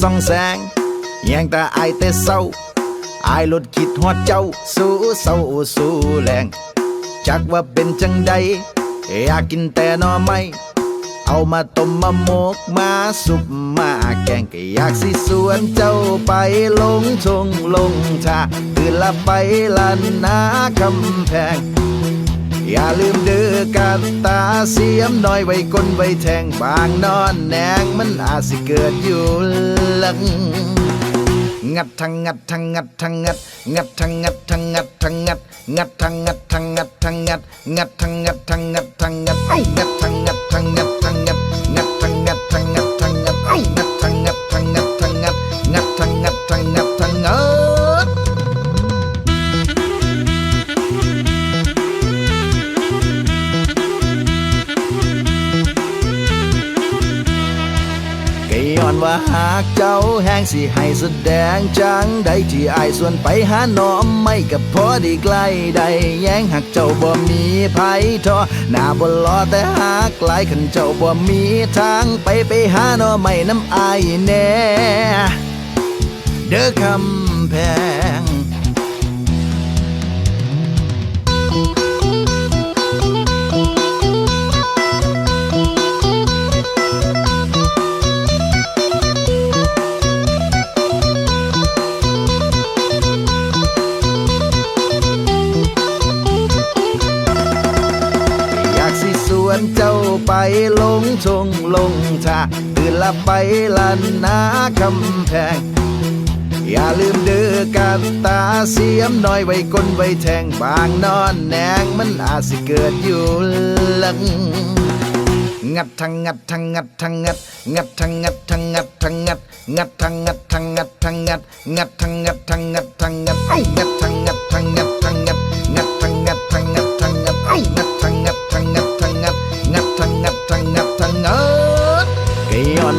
ส่องแสงยังแต่อายแต่เศร้าอายลดคิดฮอดเจ้า สู้เศร้าสู้แรงจักว่าเป็นจังใดอยากกินแต่นอไม่เอามาต้มมาหมกมาสุปมาแกงก็อยากสิสวนเจ้าไปลงทงลงทาตื่นละไปลันนาคำแพง อย่าลืมดือกาตาเสียมน้อยไว้ก้นไว้แทงบางนอนแนงมันอาจสิเกิดอยู่หลังงัดทั้งงัดทั้งงัดทั้งงัดงัดทั้งงัดทั้งงัดทั้งงัดงัดทั้งงัดทั้งงัดทั้งงัดงัดทั้งงัดทั้งงัดทั้งงัดงัดทั้งงัดทั้ง กเจ้าแห้งสิให้แสดงจังใดที่อายส่วนไปหาน้อมไม่กับพอดีใกล้ใดแย้งหักเจ้าบ่มีไผทอหน้าบ่รอแต่หากหลายขันเจ้าบ่มีทางไปไปหาน้อไม่น้ำอายแน่ เด้อคำแพง ลงทงลงทาตื่นละไปลันนาคำแพง อย่าลืมเดือกาตาเสียมน้อยไว้ก้นไว้แทงบางนอนแนงมันอาจสิเกิดอยู่หลังงัดทั้งงัดทั้งงัดทั้งงัดงัดทั้งงัดทั้งงัดทั้งงัดงัดทั้งงัดทั้งงัดทั้งงัดงัดทั้งงัดทั้งงัดทั้งงัดงัดทั้งงัดทั้งงัดทั้งงัด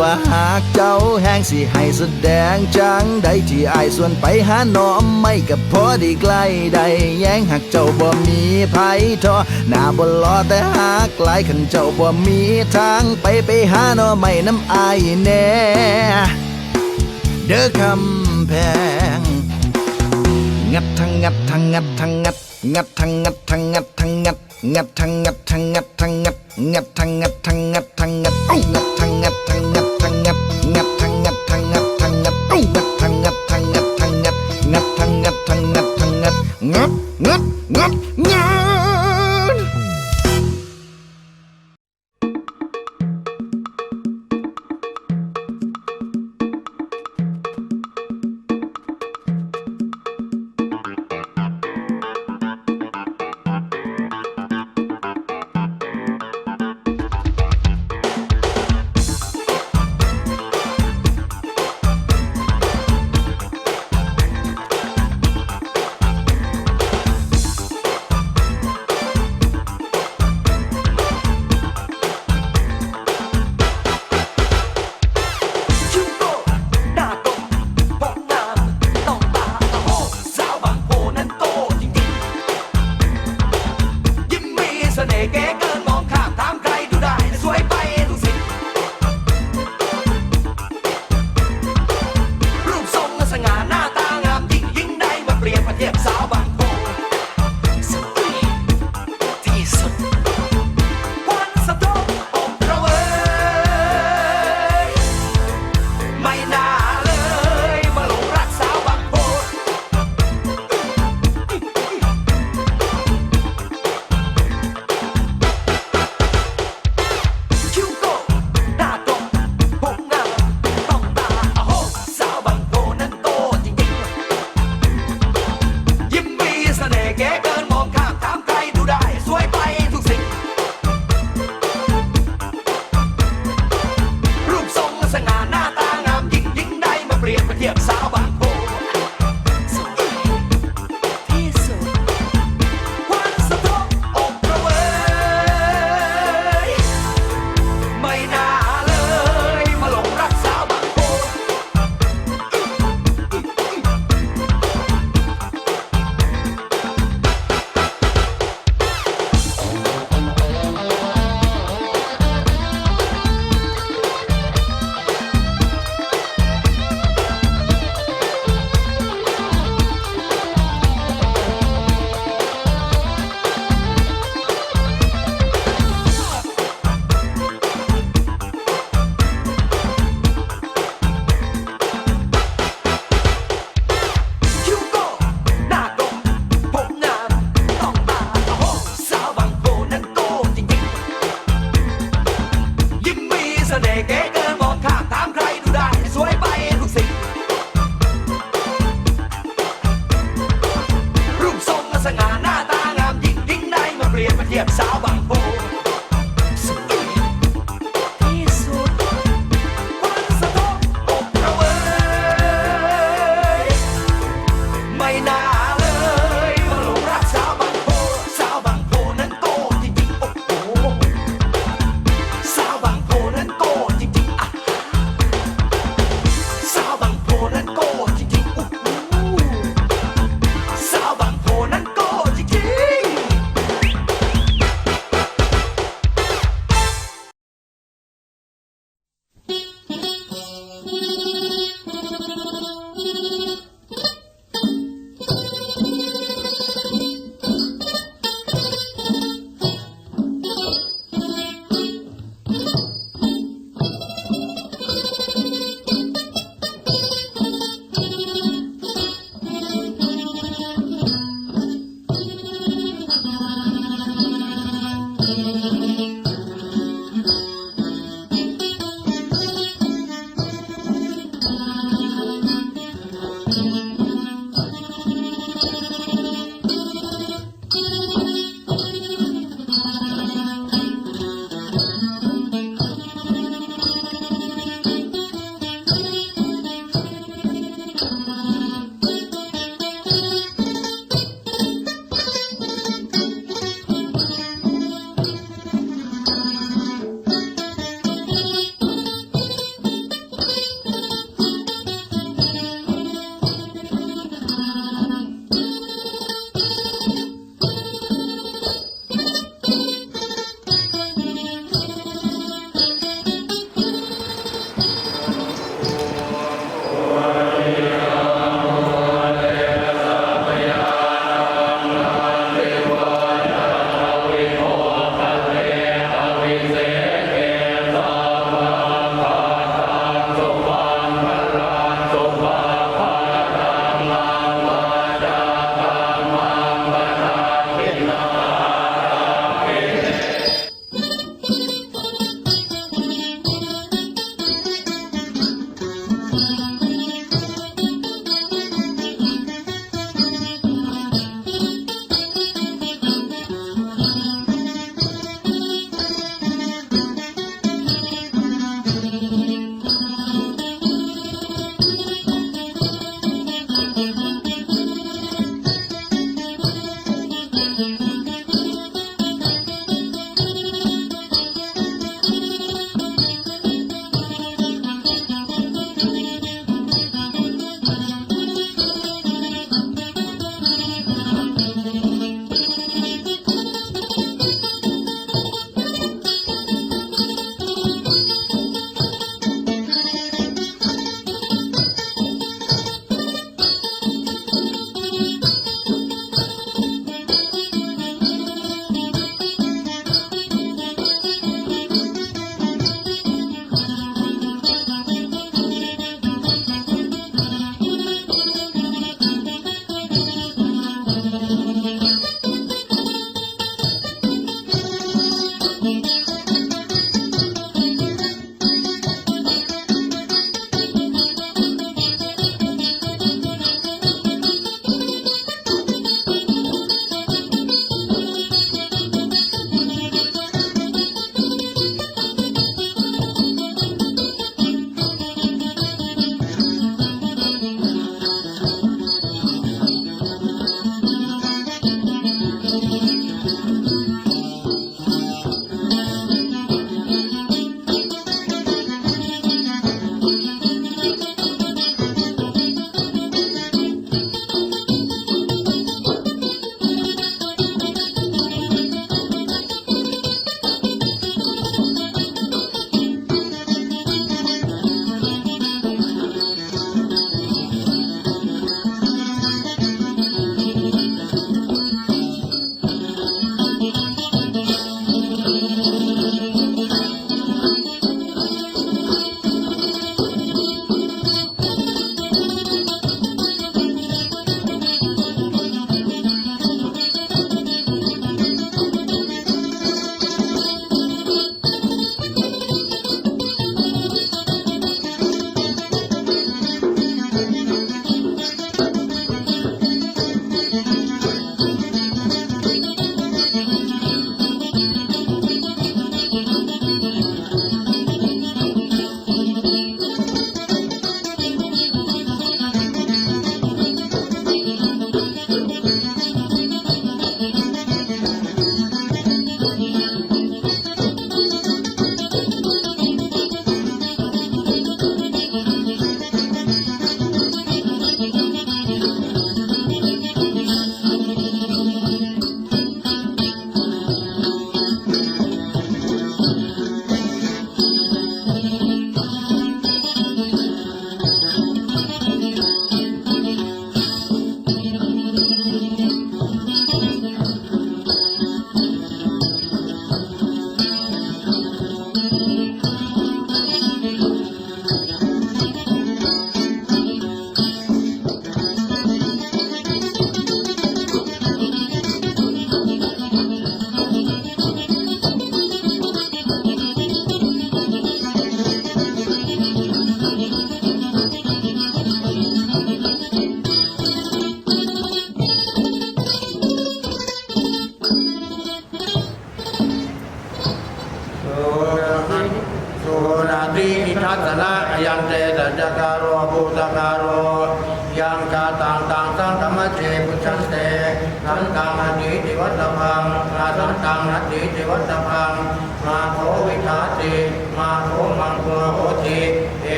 ว่าหากเจ้าแห้งสิให้แสดงจังใดที่อายส่วนไปหาน้อมไม่กับพอดีใกล้ใดแย้งหากเจ้าบ่มีไผทอหน้าบ่รอแต่หากหลายขันเจ้าบ่มีทางไปไปหาน้อไม่น้ำอายแน่เด้อคำแพง งัดทั้งงัดทั้งงัดทั้งงัด งัดทั้งงัดทั้งงัดทั้งงัด งัดทั้งงัดทั้งงัดทั้งงัด งัดทั้งงัดทั้งงัดทั้งงัดไอ้งัดทั้งงัด ทั้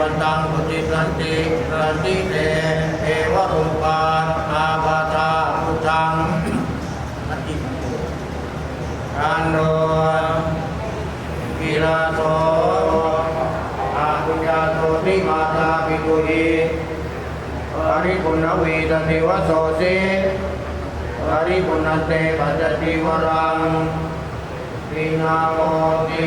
วันตังปุติสันติสันติเตเอวรุปานอาบาตาพุทังนัตติมังโกการโนกิลาโสอาคุญญาโตติมาตาปิตุหิปริปุณเวทเทวโสสิปริปุณเตปัจจิวรังวินาโมติ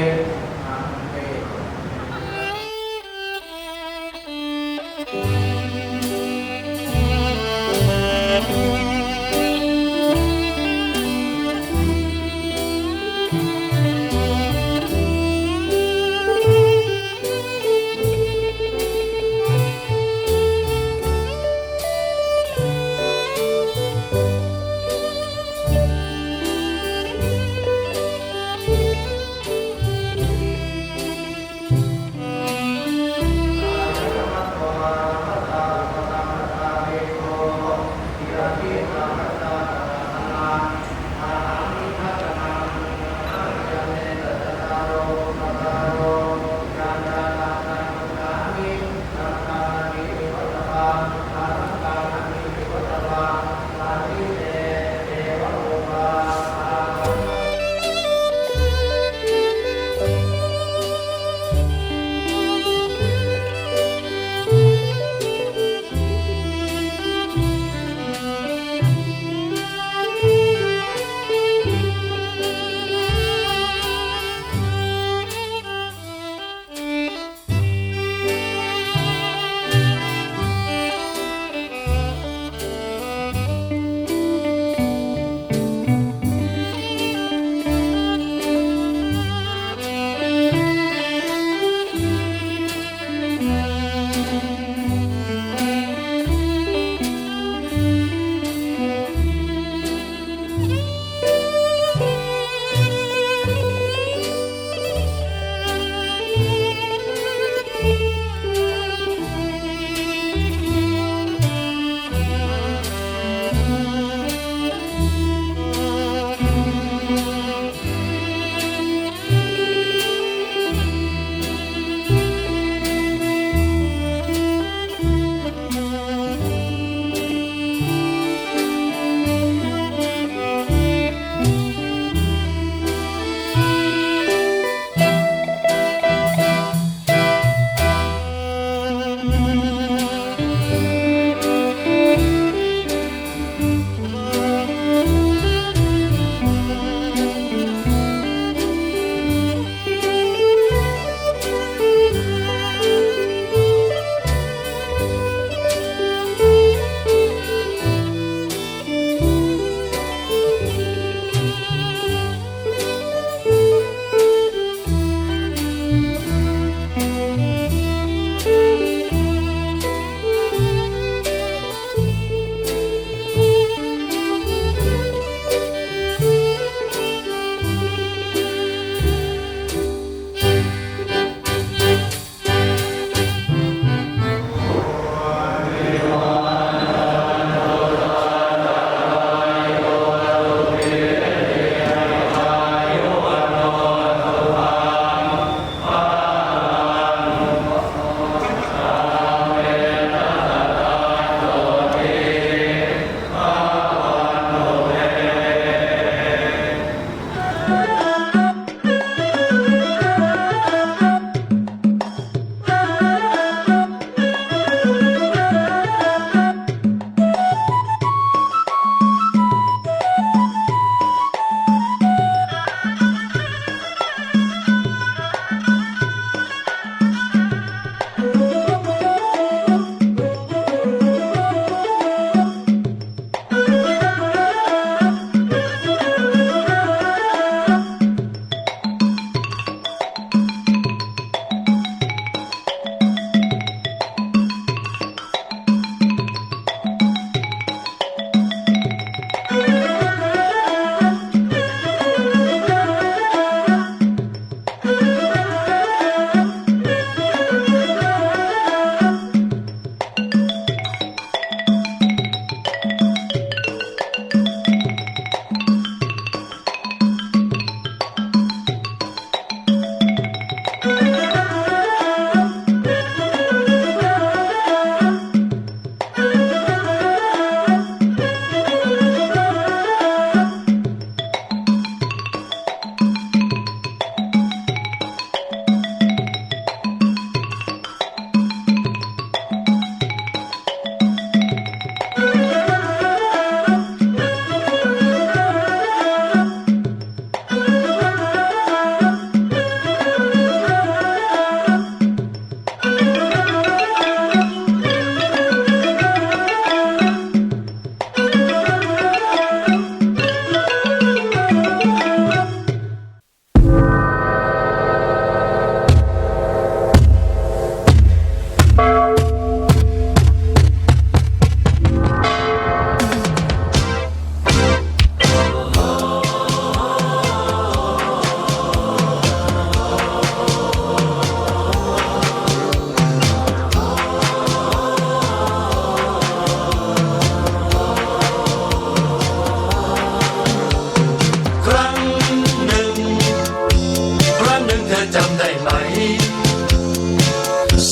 ได้ไหม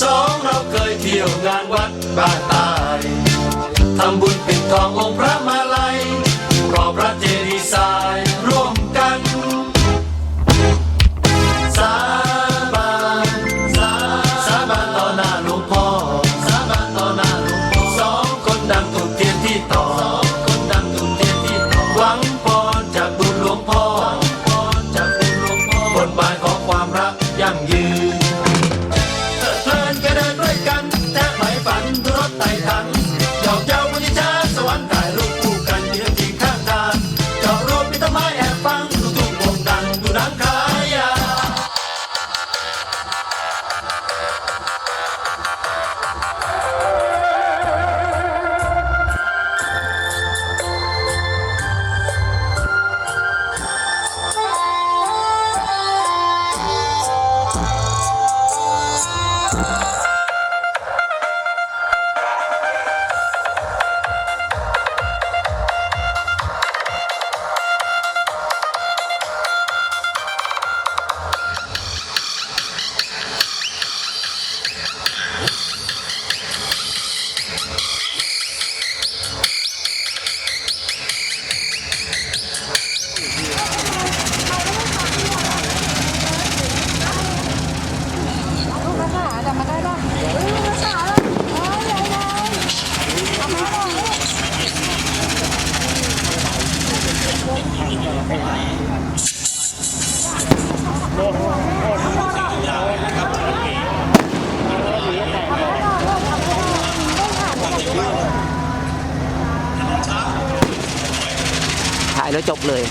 สองเราเคยเที่ยวงานวัดบ้านตาย ทำบุญปิดทององค์ จบเลย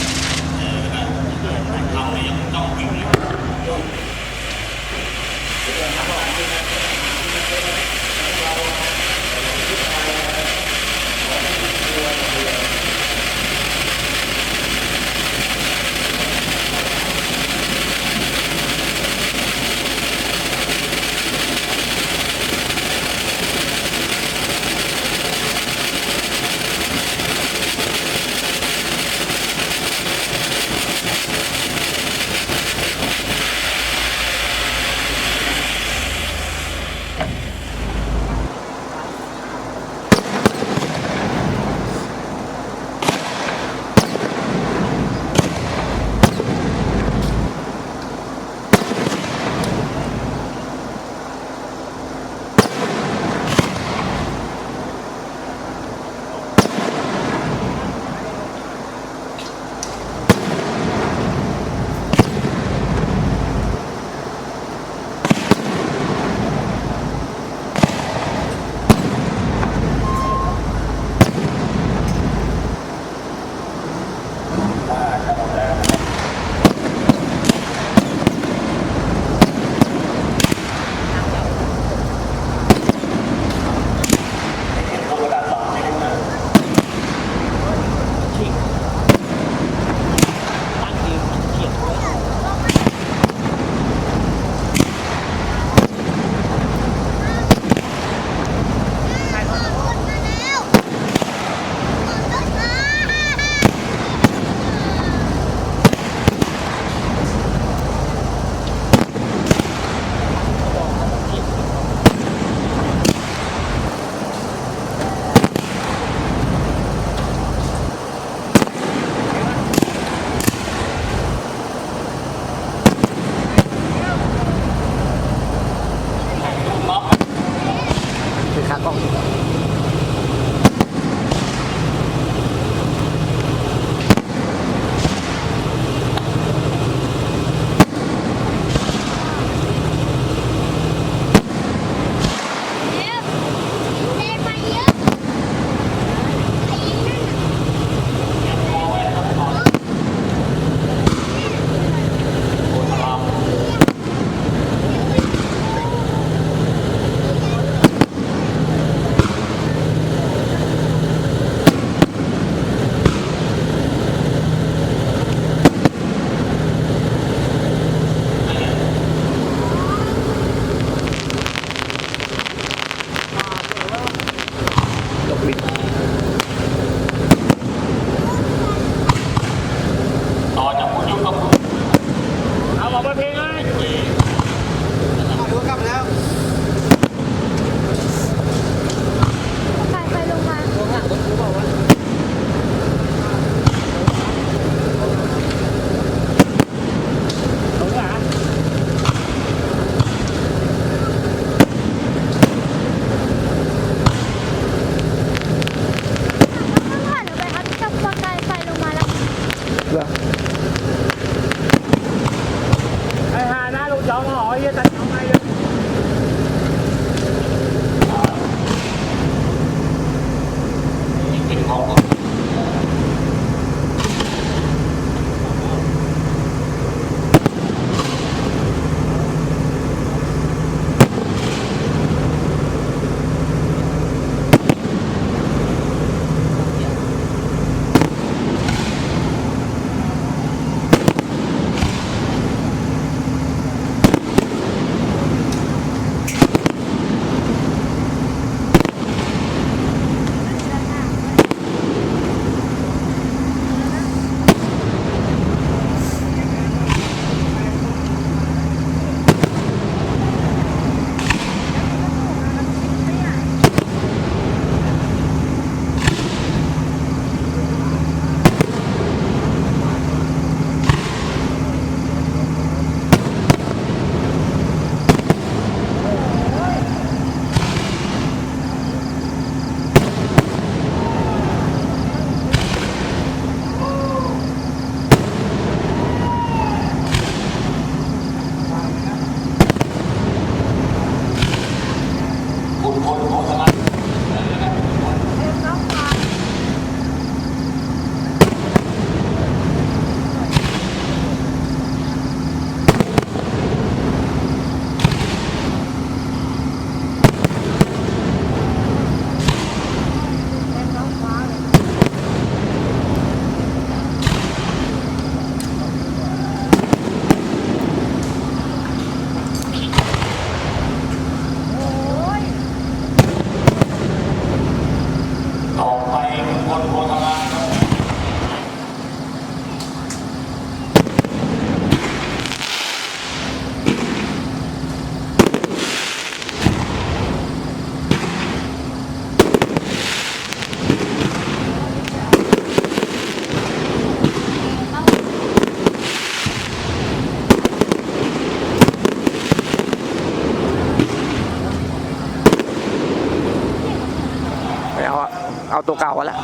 కావాలా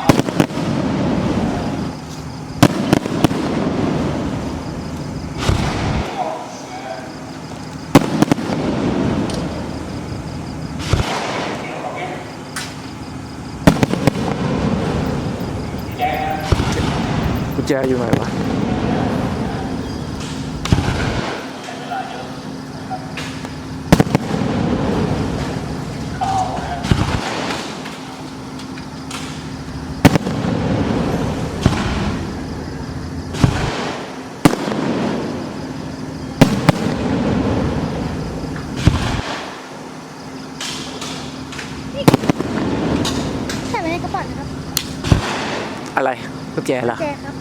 chơi vô này mà กุญแจเหรอ แจครับ